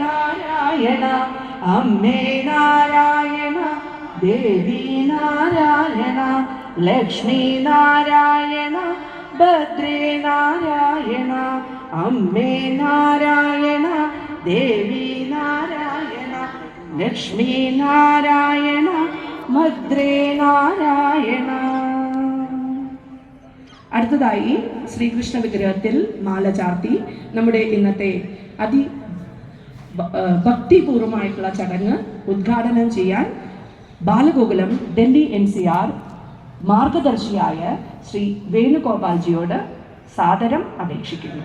നാരായണ അമ്മേ നാരായണ ദേവി നാരായണ ലക്ഷ്മി നാരായണ ഭദ്രേ നാരായണ അമ്മേ നാരായണ ദേവി നാരായണ ലക്ഷ്മി നാരായണ ഭദ്രേ നാരായണ. അടുത്തതായി ശ്രീകൃഷ്ണ വിഗ്രഹത്തിൽ മാല ചാർത്തി നമ്മുടെ ഇന്നത്തെ അതി ഭക്തിപൂർവമായിട്ടുള്ള ചടങ്ങ് ഉദ്ഘാടനം ചെയ്യാൻ Balagokulam Delhi N C R മാർഗദർശിയായ Shri വേണുഗോപാൽജിയോട് സാദരം അപേക്ഷിക്കുന്നു.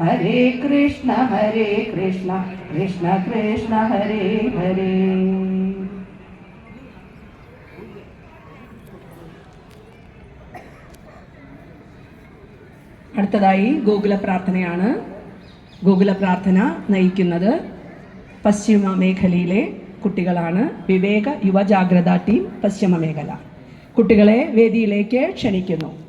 ഹരേ കൃഷ്ണ ഹരേ കൃഷ്ണ കൃഷ്ണ കൃഷ്ണ ഹരേ ഹരേ അടുത്തതായി ഗോകുല പ്രാർത്ഥനയാണ്. ഗോകുല പ്രാർത്ഥന നയിക്കുന്നത് പശ്ചിമ മേഖലയിലെ കുട്ടികളാണ്. വിവേക യുവജാഗ്രത ടീം പശ്ചിമ മേഖല. കുട്ടികളെ വേദിയിലേക്ക് ക്ഷണിക്കുന്നു.